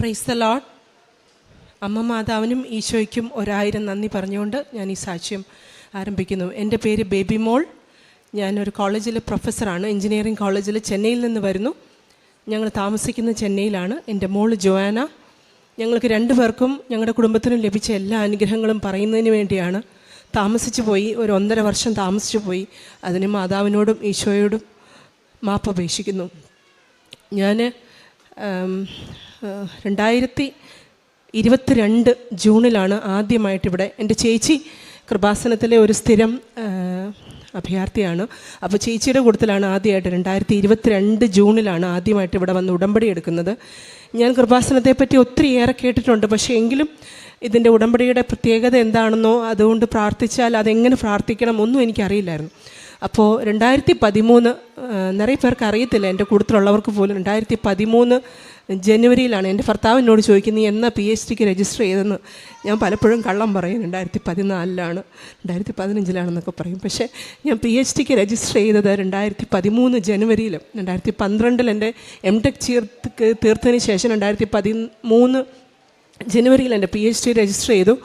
Praise the load അമ്മ മാതാവിനും ഈശോയ്ക്കും ഒരായിരം നന്ദി പറഞ്ഞുകൊണ്ട് ഞാൻ ഈ സാക്ഷ്യം ആരംഭിക്കുന്നു. എന്റെ പേര് ബേബി മോൾ. ഞാനൊരു കോളേജിൽ പ്രൊഫസറാണ്. എഞ്ചിനീയറിംഗ് കോളേജിൽ ചെന്നൈയിൽ നിന്ന് വരുന്നു. ഞങ്ങൾ താമസിക്കുന്ന ചെന്നൈയിലാണ് എന്റെ മോൾ ജോയാന. ഞങ്ങൾക്ക് രണ്ടു പേർക്കും ഞങ്ങളുടെ കുടുംബത്തിനും ലഭിച്ച എല്ലാ അനുഗ്രഹങ്ങളും പറയുന്നതിന് വേണ്ടിയാണ് താമസിച്ചു പോയി. ഒരു ഒന്നര വർഷം താമസിച്ചു പോയി. അതിന് മാതാവിനോടും ഈശോയോടും മാപ്പ് അപേക്ഷിക്കുന്നു. ഞാൻ രണ്ടായിരത്തി ഇരുപത്തിരണ്ട് ജൂണിലാണ് ആദ്യമായിട്ട് ഇവിടെ എന്റെ ചേച്ചി കൃപാസനത്തിലെ ഒരു സ്ഥിരം അഭയാർത്ഥിയാണ്. അപ്പോൾ ചേച്ചിയുടെ കൂട്ടത്തിലാണ് ആദ്യമായിട്ട് രണ്ടായിരത്തി ഇരുപത്തിരണ്ട് ജൂണിലാണ് ആദ്യമായിട്ട് ഇവിടെ വന്ന് ഉടമ്പടി എടുക്കുന്നത്. ഞാൻ കൃപാസനത്തെപ്പറ്റി ഒത്തിരിയേറെ കേട്ടിട്ടുണ്ട്. പക്ഷേ എങ്കിലും ഇതിന്റെ ഉടമ്പടിയുടെ പ്രത്യേകത എന്താണെന്നോ അതുകൊണ്ട് പ്രാർത്ഥിച്ചാൽ അതെങ്ങനെ പ്രാർത്ഥിക്കണം ഒന്നും എനിക്കറിയില്ലായിരുന്നു. അപ്പോൾ രണ്ടായിരത്തി പതിമൂന്ന് നിറയെ പേർക്ക് അറിയത്തില്ല എന്റെ കൂട്ടത്തിലുള്ളവർക്ക് പോലും. രണ്ടായിരത്തി പതിമൂന്ന് ജനുവരിയിലാണ് എന്റെ ഭർത്താവിനോട് ചോദിക്കുന്നത് നീ എന്നാ പി എച്ച് ഡിക്ക് രജിസ്റ്റർ ചെയ്തെന്ന് ഞാൻ പലപ്പോഴും കള്ളം പറയും രണ്ടായിരത്തി പതിനാലിലാണ് രണ്ടായിരത്തി പതിനഞ്ചിലാണെന്നൊക്കെ പറയും. പക്ഷേ ഞാൻ പി എച്ച് ഡിക്ക് രജിസ്റ്റർ ചെയ്തത് രണ്ടായിരത്തി പതിമൂന്ന് ജനുവരിയിൽ രണ്ടായിരത്തി പന്ത്രണ്ടിൽ എന്റെ എം ടെക് ചേർത്ത് തീർത്തതിന് ശേഷം രണ്ടായിരത്തി പതിമൂന്ന് ജനുവരിയിൽ എന്റെ പി എച്ച് ഡി രജിസ്റ്റർ ചെയ്തു.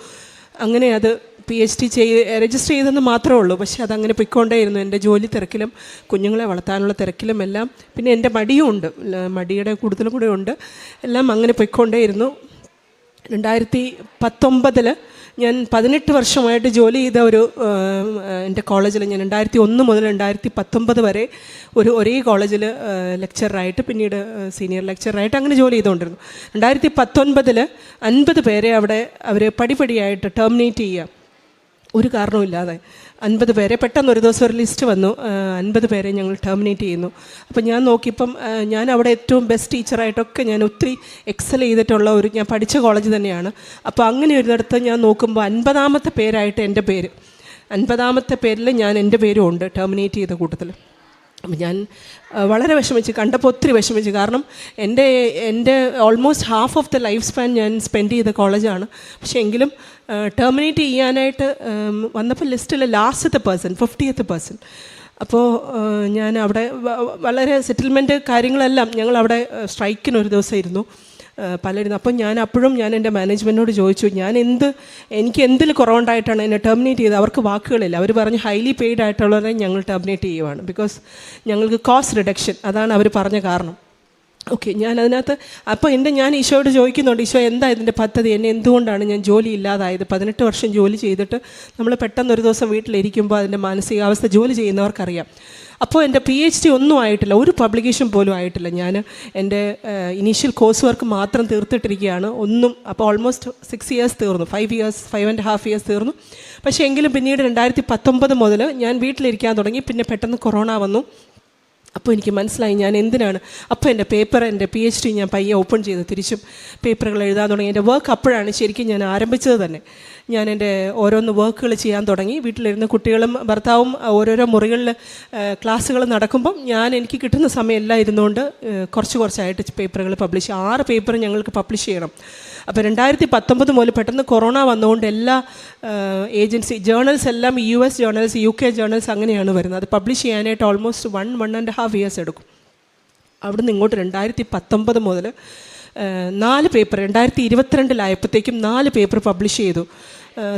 അങ്ങനെ അത് പി എച്ച് ഡി ചെയ്ത് രജിസ്റ്റർ ചെയ്തെന്ന് മാത്രമേ ഉള്ളൂ. പക്ഷെ അതങ്ങനെ പൊയ്ക്കൊണ്ടേയിരുന്നു. എന്റെ ജോലി തിരക്കിലും കുഞ്ഞുങ്ങളെ വളർത്താനുള്ള തിരക്കിലും എല്ലാം. പിന്നെ എന്റെ മടിയും ഉണ്ട്. മടിയുടെ കൂടുതലും കൂടെ ഉണ്ട്. എല്ലാം അങ്ങനെ പൊയ്ക്കൊണ്ടേയിരുന്നു. രണ്ടായിരത്തി പത്തൊമ്പതിൽ ഞാൻ പതിനെട്ട് വർഷമായിട്ട് ജോലി ചെയ്ത ഒരു എന്റെ കോളേജിൽ ഞാൻ രണ്ടായിരത്തി ഒന്ന് മുതൽ രണ്ടായിരത്തി പത്തൊമ്പത് വരെ ഒരു ഒരേ കോളേജിൽ ലെക്ചറായിട്ട് പിന്നീട് സീനിയർ ലെക്ചറായിട്ട് അങ്ങനെ ജോലി ചെയ്തുകൊണ്ടിരുന്നു. രണ്ടായിരത്തി പത്തൊൻപതിൽ അൻപത് പേരെ അവിടെ അവർ പടിപടിയായിട്ട് ടെർമിനേറ്റ് ചെയ്യുക. ഒരു കാരണവുമില്ലാതെ. അൻപത് പേരെ പെട്ടെന്ന് ഒരു ദിവസം ഒരു ലിസ്റ്റ് വന്നു. അൻപത് പേരെ ഞങ്ങൾ ടെർമിനേറ്റ് ചെയ്യുന്നു. അപ്പം ഞാൻ നോക്കിയപ്പം ഞാൻ അവിടെ ഏറ്റവും ബെസ്റ്റ് ടീച്ചറായിട്ടൊക്കെ ഞാൻ ഒത്തിരി എക്സൽ ചെയ്തിട്ടുള്ള ഒരു ഞാൻ പഠിച്ച കോളേജ് തന്നെയാണ്. അപ്പോൾ അങ്ങനെ ഒരിടത്ത് ഞാൻ നോക്കുമ്പോൾ അൻപതാമത്തെ പേരായിട്ട് എന്റെ പേര്. അൻപതാമത്തെ പേരിൽ ഞാൻ എന്റെ പേരും ഉണ്ട് ടെർമിനേറ്റ് ചെയ്ത കൂട്ടത്തിൽ ഞാൻ വളരെ വിഷമിച്ച് കണ്ടപ്പോൾ ഒത്തിരി വിഷമിച്ച്. കാരണം എന്റെ എന്റെ almost half of the life span ഞാൻ സ്പെൻഡ് ചെയ്ത കോളേജാണ്. പക്ഷേ എങ്കിലും ടെർമിനേറ്റ് ചെയ്യാനായിട്ട് വന്നപ്പോൾ ലിസ്റ്റിലെ ലാസ്റ്റത്തെ പേഴ്സൺ ഫിഫ്റ്റിയത്ത് പേഴ്സൺ അപ്പോൾ ഞാൻ അവിടെ വളരെ സെറ്റിൽമെന്റ് കാര്യങ്ങളെല്ലാം ഞങ്ങൾ അവിടെ സ്ട്രൈക്കിന് ഒരു ദിവസം ഇരുന്നു പലരും അപ്പം ഞാൻ അപ്പോഴും ഞാൻ എന്റെ മാനേജ്മെന്റിനോട് ചോദിച്ചു ഞാൻ എന്ത് എനിക്ക് എന്തിൽ കുറവുണ്ടായിട്ടാണ് എന്നെ ടെർമിനേറ്റ് ചെയ്തത്? അവർക്ക് വാക്കുകളില്ല. അവർ പറഞ്ഞ് ഹൈലി പെയ്ഡ് ആയിട്ടുള്ളവരെ ഞങ്ങൾ ടെർമിനേറ്റ് ചെയ്യുവാണ്. ബിക്കോസ് ഞങ്ങൾക്ക് കോസ്റ്റ് റിഡക്ഷൻ അതാണ് അവർ പറഞ്ഞ കാരണം. ഓക്കെ ഞാൻ അതിനകത്ത് അപ്പോൾ എന്റെ ഞാൻ ഈശോയോട് ചോദിക്കുന്നുണ്ട് ഈശോ എന്താ ഇതിന്റെ പദ്ധതി? എന്നെ എന്തുകൊണ്ടാണ് ഞാൻ ജോലി ഇല്ലാതായത്? പതിനെട്ട് വർഷം ജോലി ചെയ്തിട്ട് നമ്മൾ പെട്ടെന്ന് ഒരു ദിവസം വീട്ടിലിരിക്കുമ്പോൾ അതിന്റെ മാനസികാവസ്ഥ ജോലി ചെയ്യുന്നവർക്കറിയാം. അപ്പോൾ എന്റെ പി എച്ച് ഡി ഒന്നും ആയിട്ടില്ല ഒരു പബ്ലിക്കേഷൻ പോലും ആയിട്ടില്ല. ഞാൻ എന്റെ ഇനീഷ്യൽ കോഴ്സ് വർക്ക് മാത്രം തീർത്തിട്ടിരിക്കുകയാണ്. ഒന്നും അപ്പോൾ ഓൾമോസ്റ്റ് സിക്സ് ഇയേഴ്സ് തീർന്നു. Five years five and half years തീർന്നു. പക്ഷേ എങ്കിലും പിന്നീട് രണ്ടായിരത്തി പത്തൊമ്പത് മുതൽ ഞാൻ വീട്ടിലിരിക്കാൻ തുടങ്ങി. പിന്നെ പെട്ടെന്ന് കൊറോണ വന്നു. അപ്പോൾ എനിക്ക് മനസ്സിലായി ഞാൻ എന്തിനാണ്? അപ്പോൾ എന്റെ പേപ്പർ എന്റെ പി എച്ച് ഡി ഞാൻ പയ്യെ ഓപ്പൺ ചെയ്ത് തിരിച്ചും പേപ്പറുകൾ എഴുതാൻ തുടങ്ങി. എന്റെ വർക്ക് അപ്പോഴാണ് ശരിക്കും ഞാൻ ആരംഭിച്ചത് തന്നെ. ഞാൻ എന്റെ ഓരോന്ന് വർക്കുകൾ ചെയ്യാൻ തുടങ്ങി. വീട്ടിലിരുന്ന് കുട്ടികളും ഭർത്താവും ഓരോരോ മുറികളിൽ ക്ലാസ്സുകൾ നടക്കുമ്പം ഞാൻ എനിക്ക് കിട്ടുന്ന സമയമെല്ലാം ഇരുന്നുകൊണ്ട് കുറച്ച് കുറച്ചായിട്ട് പേപ്പറുകൾ പബ്ലിഷ് ആറ് പേപ്പർ ഞങ്ങൾക്ക് പബ്ലിഷ് ചെയ്യണം. അപ്പോൾ രണ്ടായിരത്തി പത്തൊമ്പത് മുതൽ പെട്ടെന്ന് കൊറോണ വന്നുകൊണ്ട് എല്ലാ ഏജൻസി ജേണൽസ് എല്ലാം U S journals U K journals അങ്ങനെയാണ് വരുന്നത്. അത് പബ്ലിഷ് ചെയ്യാനായിട്ട് almost one one and half years എടുക്കും. അവിടുന്ന് ഇങ്ങോട്ട് രണ്ടായിരത്തി പത്തൊമ്പത് മുതൽ നാല് പേപ്പർ രണ്ടായിരത്തി ഇരുപത്തിരണ്ടിലായപ്പോഴത്തേക്കും നാല് പേപ്പർ പബ്ലിഷ് ചെയ്തു.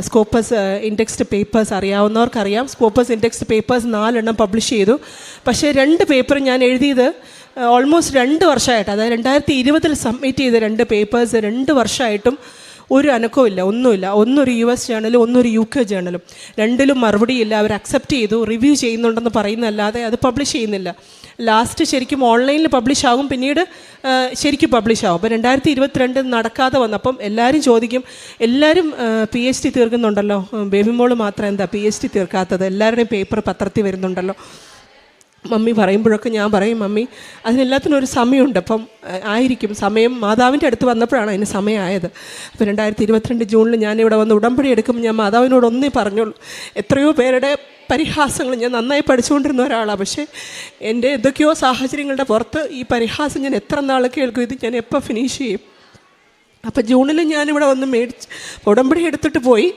സ്കോപ്പസ് ഇൻഡെക്സ്ഡ് പേപ്പേഴ്സ് അറിയാവുന്നവർക്കറിയാം. സ്കോപ്പസ് ഇൻഡെക്സ്ഡ് പേപ്പേഴ്സ് നാലെണ്ണം പബ്ലിഷ് ചെയ്തു. പക്ഷേ രണ്ട് പേപ്പർ ഞാൻ എഴുതിയത് ഓൾമോസ്റ്റ് രണ്ട് വർഷമായിട്ട്. അതായത് രണ്ടായിരത്തി ഇരുപതിൽ സബ്മിറ്റ് ചെയ്ത രണ്ട് പേപ്പേഴ്സ് രണ്ട് വർഷമായിട്ടും ഒരു അനക്കവും ഇല്ല ഒന്നുമില്ല. ഒന്നൊരു യു എസ് ജേണലും ഒന്നൊരു യു കെ ജേണലും രണ്ടിലും മറുപടിയില്ല. അവർ അക്സെപ്റ്റ് ചെയ്തു റിവ്യൂ ചെയ്യുന്നുണ്ടെന്ന് പറയുന്നല്ലാതെ അത് പബ്ലിഷ് ചെയ്യുന്നില്ല. ലാസ്റ്റ് ശരിക്കും ഓൺലൈനിൽ പബ്ലിഷ് ആകും. പിന്നീട് ശരിക്കും പബ്ലിഷ് ആകും അപ്പോൾ രണ്ടായിരത്തി ഇരുപത്തിരണ്ട് നടക്കാതെ വന്നപ്പം എല്ലാവരും ചോദിക്കും എല്ലാവരും പി എച്ച് ഡി തീർക്കുന്നുണ്ടല്ലോ? ബേബി മോൾ മാത്രം എന്താ പി എച്ച് ഡി തീർക്കാത്തത്? എല്ലാവരുടെയും പേപ്പർ പത്രത്തിൽ വരുന്നുണ്ടല്ലോ? മമ്മി പറയുമ്പോഴൊക്കെ ഞാൻ പറയും മമ്മി അതിനെല്ലാത്തിനും ഒരു സമയമുണ്ട്. അപ്പം ആയിരിക്കും. സമയം മാതാവിന്റെ അടുത്ത് വന്നപ്പോഴാണ് അതിന് സമയമായത്. അപ്പോൾ രണ്ടായിരത്തി ഇരുപത്തിരണ്ട് ജൂണിൽ ഞാനിവിടെ വന്ന് ഉടമ്പടി എടുക്കുമ്പോൾ ഞാൻ മാതാവിനോട് ഒന്നേ പറഞ്ഞോളൂ എത്രയോ പേരുടെ പരിഹാസങ്ങൾ ഞാൻ നന്നായി പഠിച്ചുകൊണ്ടിരുന്ന ഒരാളാണ് പക്ഷേ എന്റെ എന്തൊക്കെയോ സാഹചര്യങ്ങളുടെ പുറത്ത് ഈ പരിഹാസം ഞാൻ എത്ര നാൾ കേൾക്കും. ഇത് ഞാൻ എപ്പോൾ ഫിനിഷ് ചെയ്യും? അപ്പോൾ ജൂണിൽ ഞാനിവിടെ വന്ന് മേടിച്ച് ഉടമ്പടി എടുത്തിട്ട് പോയി.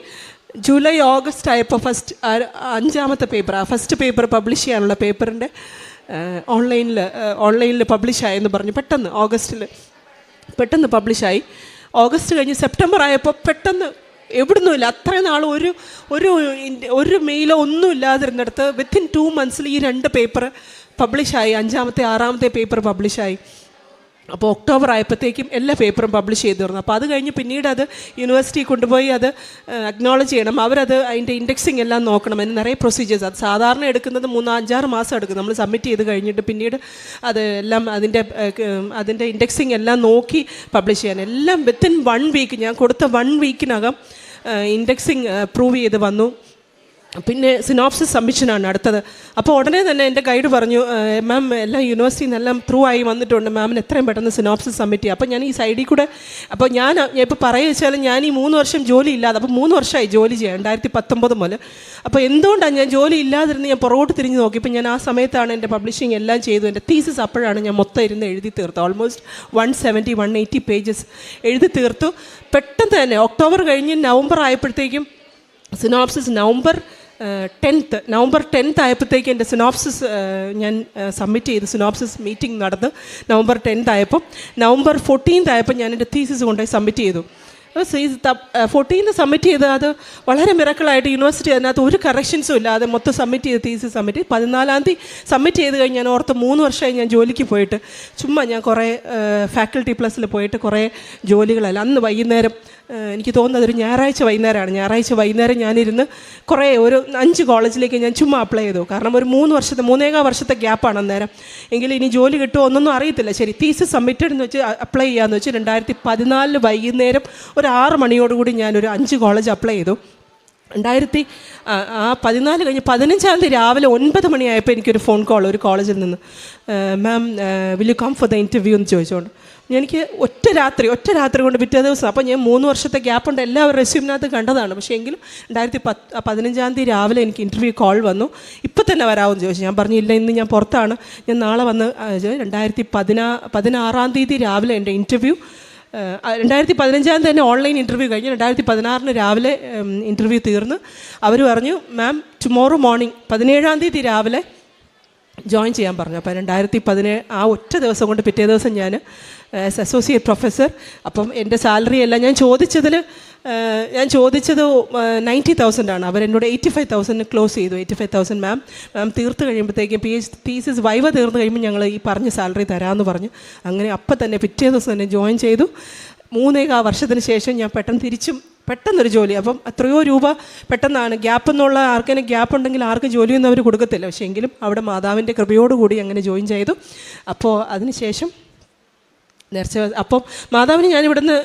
ജൂലൈ ഓഗസ്റ്റ് ആയപ്പോൾ ഫസ്റ്റ് അഞ്ചാമത്തെ പേപ്പർ ആ ഫസ്റ്റ് പേപ്പർ പബ്ലിഷ് ചെയ്യാനുള്ള പേപ്പറിന്റെ ഓൺലൈനിൽ ഓൺലൈനിൽ പബ്ലിഷ് ആയെന്ന് പറഞ്ഞു. പെട്ടെന്ന് ഓഗസ്റ്റിൽ പെട്ടെന്ന് പബ്ലിഷായി ഓഗസ്റ്റ് കഴിഞ്ഞ് സെപ്റ്റംബർ ആയപ്പോൾ പെട്ടെന്ന് എവിടുന്നുമില്ല. അത്രയും നാൾ ഒരു ഒരു ഒരു മെയിലോ ഒന്നും ഇല്ലാതിരുന്നിടത്ത് വിത്തിൻ ടു മന്ത്സിൽ ഈ രണ്ട് പേപ്പർ പബ്ലിഷായി അഞ്ചാമത്തെ ആറാമത്തെ പേപ്പർ പബ്ലിഷായി അപ്പോൾ ഒക്ടോബർ ആയപ്പോഴത്തേക്കും എല്ലാ പേപ്പറും പബ്ലിഷ് ചെയ്തു തീർന്നു. അപ്പോൾ അത് കഴിഞ്ഞ് പിന്നീട് അത് യൂണിവേഴ്സിറ്റി കൊണ്ടുപോയി അത് അക്നോളജ് ചെയ്യണം. അവരത് അതിന്റെ ഇൻഡെക്സിങ് എല്ലാം നോക്കണം അതിന് നിറയെ പ്രൊസീജിയേഴ്സ് അത് സാധാരണ എടുക്കുന്നത് മൂന്നോ അഞ്ചാറ് മാസം എടുക്കും. നമ്മൾ സബ്മിറ്റ് ചെയ്ത് കഴിഞ്ഞിട്ട് പിന്നീട് അത് എല്ലാം അതിന്റെ അതിന്റെ ഇൻഡെക്സിങ് എല്ലാം നോക്കി പബ്ലിഷ് ചെയ്യാൻ. എല്ലാം വിത്തിൻ വൺ വീക്ക് ഞാൻ കൊടുത്ത വൺ വീക്കിനകം ഇൻഡെക്സിങ് പ്രൂവ് ചെയ്ത് വന്നു. പിന്നെ സിനോപ്സിസ് സബ്മിഷനാണ് അടുത്തത്. അപ്പോൾ ഉടനെ തന്നെ എന്റെ ഗൈഡ് പറഞ്ഞു മാം എല്ലാം യൂണിവേഴ്സിറ്റിയിൽ നിന്നെല്ലാം ത്രൂ ആയി വന്നിട്ടുണ്ട് മാമിന് എത്രയും പെട്ടെന്ന് സിനോപ്സിസ് സബ്മിറ്റ് ചെയ്യുക അപ്പോൾ ഞാൻ ഈ സൈഡിൽ കൂടെ അപ്പോൾ ഞാൻ ഇപ്പോൾ പറയുക വെച്ചാൽ ഞാൻ ഈ മൂന്ന് വർഷം ജോലി ഇല്ലാതെ അപ്പോൾ മൂന്ന് വർഷമായി ജോലി ചെയ്യാം രണ്ടായിരത്തി പത്തൊമ്പത് മുതൽ അപ്പോൾ എന്തുകൊണ്ടാണ് ഞാൻ ജോലി ഇല്ലാതിരുന്ന് ഞാൻ പുറകോട്ട് തിരിഞ്ഞ് നോക്കിയപ്പോൾ ഞാൻ ആ സമയത്താണ് എന്റെ പബ്ലിഷിംഗ് എല്ലാം ചെയ്തു. എന്റെ തീസസ് അപ്പോഴാണ് ഞാൻ മൊത്തം ഇരുന്ന് എഴുതി തീർത്തു almost one seventy one eighty pages എഴുതി തീർത്തു. പെട്ടെന്ന് തന്നെ ഒക്ടോബർ കഴിഞ്ഞ് നവംബർ ആയപ്പോഴത്തേക്കും synopsis November tenth November tenth ആയപ്പോഴത്തേക്ക് എന്റെ സിനോപ്സിസ് ഞാൻ സബ്മിറ്റ് ചെയ്ത് സിനോപ്സിസ് മീറ്റിംഗ് നടന്ന് നവംബർ ടെൻത്ത് ആയപ്പോൾ നവംബർ ഫോർട്ടീൻത്ത് ആയപ്പോൾ ഞാൻ എന്റെ തീസിസ് കൊണ്ടുപോയി സബ്മിറ്റ് ചെയ്തു. ഫോർട്ടീന് സബ്മിറ്റ് ചെയ്ത് അത് വളരെ മിറക്കിളായിട്ട് യൂണിവേഴ്സിറ്റി അതിനകത്ത് ഒരു കറക്ഷൻസും ഇല്ലാതെ മൊത്തം സബ്മിറ്റ് ചെയ്ത് തീസിസ് സബ്മിറ്റ് ചെയ്ത് പതിനാലാം തീയതി സബ്മിറ്റ് ചെയ്ത് കഴിഞ്ഞ് ഞാൻ ഓർത്ത് മൂന്ന് വർഷമായി ഞാൻ ജോലിക്ക് പോയിട്ട് ചുമ്മാ ഞാൻ കുറേ ഫാക്കൽറ്റി പ്ലസ്സിൽ പോയിട്ട് കുറേ ജോലികളല്ല അന്ന് വൈകുന്നേരം എനിക്ക് തോന്നുന്നത് ഒരു ഞായറാഴ്ച വൈകുന്നേരമാണ്. ഞായറാഴ്ച വൈകുന്നേരം ഞാനിരുന്ന് കുറേ ഒരു അഞ്ച് കോളേജിലേക്ക് ഞാൻ ചുമ്മാ അപ്ലൈ ചെയ്തു. കാരണം ഒരു മൂന്ന് വർഷത്തെ മൂന്നേകാ വർഷത്തെ ഗ്യാപ്പാണ് അന്നേരം. എങ്കിലും ഇനി ജോലി കിട്ടുമോ ഒന്നൊന്നും അറിയത്തില്ല. ശരി തീസ് സബ്മിറ്റഡ് എന്ന് വെച്ച് അപ്ലൈ ചെയ്യാമെന്ന് വെച്ച് രണ്ടായിരത്തി പതിനാലിൽ വൈകുന്നേരം ഒരു ആറ് മണിയോടുകൂടി ഞാനൊരു അഞ്ച് കോളേജ് അപ്ലൈ ചെയ്തു. രണ്ടായിരത്തി ആ പതിനാല് കഴിഞ്ഞ് പതിനഞ്ചാം തീയതി രാവിലെ ഒൻപത് മണിയായപ്പോൾ എനിക്കൊരു ഫോൺ കോൾ ഒരു കോളേജിൽ നിന്ന്. Ma'am will you come for the interview എന്ന് ചോദിച്ചുകൊണ്ട് എനിക്ക് ഒറ്റ രാത്രി ഒറ്റ രാത്രി കൊണ്ട് പിറ്റേ ദിവസം അപ്പോൾ ഞാൻ മൂന്ന് വർഷത്തെ ഗ്യാപ്പ് ഉണ്ട്. എല്ലാവരും റെസ്യൂമിനകത്ത് കണ്ടതാണ്. പക്ഷേ എങ്കിലും രണ്ടായിരത്തി പത്ത് പതിനഞ്ചാം തീയതി രാവിലെ എനിക്ക് ഇന്റർവ്യൂ കോൾ വന്നു. ഇപ്പം തന്നെ വരാമെന്ന് ചോദിച്ചു. ഞാൻ പറഞ്ഞു ഇല്ല ഇന്ന് ഞാൻ പുറത്താണ്. ഞാൻ നാളെ വന്ന് രണ്ടായിരത്തി പതിനാ പതിനാറാം തീയതി രാവിലെ എന്റെ ഇന്റർവ്യൂ രണ്ടായിരത്തി പതിനഞ്ചാം തന്നെ ഓൺലൈൻ ഇന്റർവ്യൂ കഴിഞ്ഞ്. രണ്ടായിരത്തി പതിനാറിന് രാവിലെ ഇന്റർവ്യൂ തീർന്ന്. അവർ പറഞ്ഞു മാം ടുമോറോ മോർണിംഗ് പതിനേഴാം തീയതി രാവിലെ ജോയിൻ ചെയ്യാൻ പറഞ്ഞു. അപ്പോൾ രണ്ടായിരത്തി പതിനേഴ് ആ ഒറ്റ ദിവസം കൊണ്ട് പിറ്റേ ദിവസം ഞാൻ ആസ് അസോസിയേറ്റ് പ്രൊഫസർ അപ്പം എന്റെ സാലറി അല്ല ഞാൻ ചോദിച്ചതിൽ ഞാൻ ചോദിച്ചത് നയന്റി തൗസൻഡ് ആണ്. അവരെന്നോട് എയ്റ്റി ഫൈവ് തൗസൻഡ് ക്ലോസ് ചെയ്തു. Eighty five thousand ma'am ma'am തീർത്ത് കഴിയുമ്പോഴത്തേക്കും പി എച്ച് തീസിസ് വൈവ തീർന്ന് കഴിയുമ്പോൾ ഞങ്ങൾ ഈ പറഞ്ഞ സാലറി തരാമെന്ന് പറഞ്ഞു. അങ്ങനെ അപ്പം തന്നെ പിറ്റേ ദിവസം തന്നെ ജോയിൻ ചെയ്തു. മൂന്നേകാ വർഷത്തിന് ശേഷം ഞാൻ പെട്ടെന്ന് തിരിച്ചും പെട്ടെന്നൊരു ജോലി. അപ്പം എത്രയോ രൂപ പെട്ടെന്നാണ് ഗ്യാപ്പ് എന്നുള്ള ആർക്കെങ്കിലും ഗ്യാപ്പ് ഉണ്ടെങ്കിൽ ആർക്കും ജോലിയൊന്നും അവർ കൊടുക്കത്തില്ല. പക്ഷേ എങ്കിലും അവിടെ മാതാവിന്റെ കൃപയോടുകൂടി അങ്ങനെ ജോയിൻ ചെയ്തു. അപ്പോൾ അതിനുശേഷം നേർച്ച അപ്പം മാതാവിന് ഞാൻ ഇവിടുന്ന്